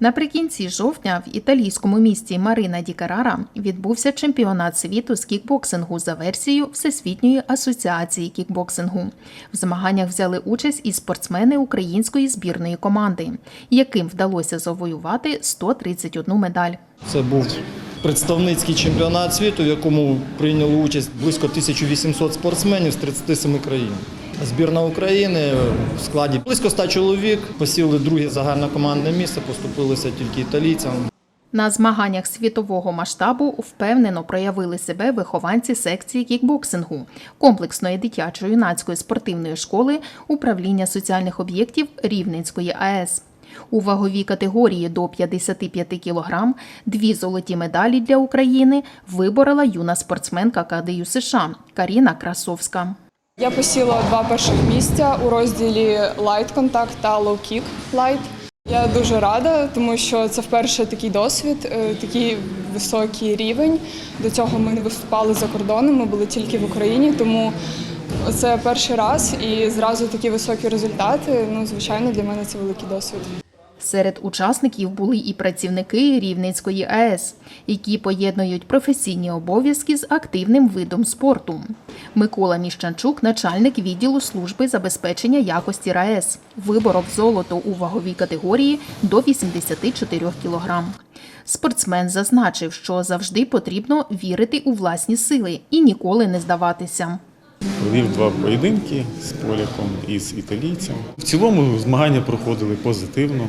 Наприкінці жовтня в італійському місті Марина Ді Карара відбувся чемпіонат світу з кікбоксингу за версією Всесвітньої асоціації кікбоксингу. В змаганнях взяли участь і спортсмени української збірної команди, яким вдалося завоювати 131 медаль. Це був представницький чемпіонат світу, в якому прийняло участь близько 1800 спортсменів з 37 країн. Збірна України в складі близько 100 чоловік посіли друге загальнокомандне місце, поступилися тільки італійцям. На змаганнях світового масштабу впевнено проявили себе вихованці секції кікбоксингу, комплексної дитячо-юнацької спортивної школи управління соціальних об'єктів Рівненської АЕС. У ваговій категорії до 55 кг дві золоті медалі для України виборола юна спортсменка КДЮ США Каріна Красовська. Я посіла два перших місця у розділі Light Contact та Low Kick Light. Я дуже рада, тому що це вперше такий досвід, е, такий високий рівень. До цього ми не виступали за кордоном, ми були тільки в Україні, тому це перший раз і зразу такі високі результати. Ну, звичайно, для мене це великий досвід. Серед учасників були і працівники Рівненської АЕС, які поєднують професійні обов'язки з активним видом спорту. Микола Міщанчук, начальник відділу служби забезпечення якості РаЕС, виборов золото у ваговій категорії до 84 кг. Спортсмен зазначив, що завжди потрібно вірити у власні сили і ніколи не здаватися. Провів два поєдинки з поляком і з італійцем. В цілому змагання проходили позитивно,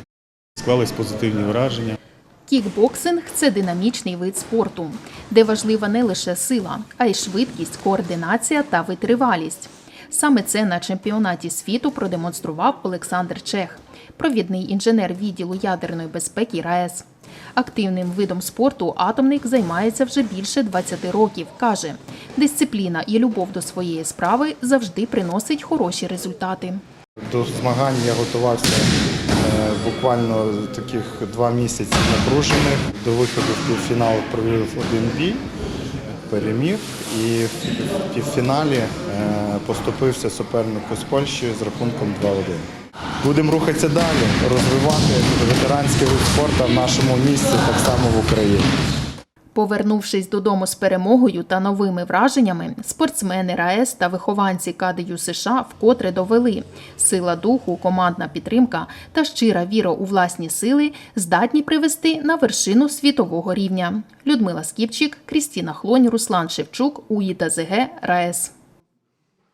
склались позитивні враження. Кікбоксинг це динамічний вид спорту, де важлива не лише сила, а й швидкість, координація та витривалість. Саме це на чемпіонаті світу продемонстрував Олександр Чех, провідний інженер відділу ядерної безпеки РаЕС. Активним видом спорту атомник займається вже більше 20 років. каже, дисципліна і любов до своєї справи завжди приносить хороші результати. До змагань я готувався буквально таких два місяці напружених. До виходу в півфінал провів один бій, переміг і в півфіналі е, поступився супернику з Польщею з рахунком 2-1. Будемо рухатися далі, розвивати ветеранський вид спорту в нашому місті, так само в Україні. Повернувшись додому з перемогою та новими враженнями, спортсмени РаЕС та вихованці КДЮ США вкотре довели сила духу, командна підтримка та щира віра у власні сили здатні привести на вершину світового рівня. Людмила Скіпчик, Крістіна Хлонь, Руслан Шевчук, УІТА ЗГ, РаЕС.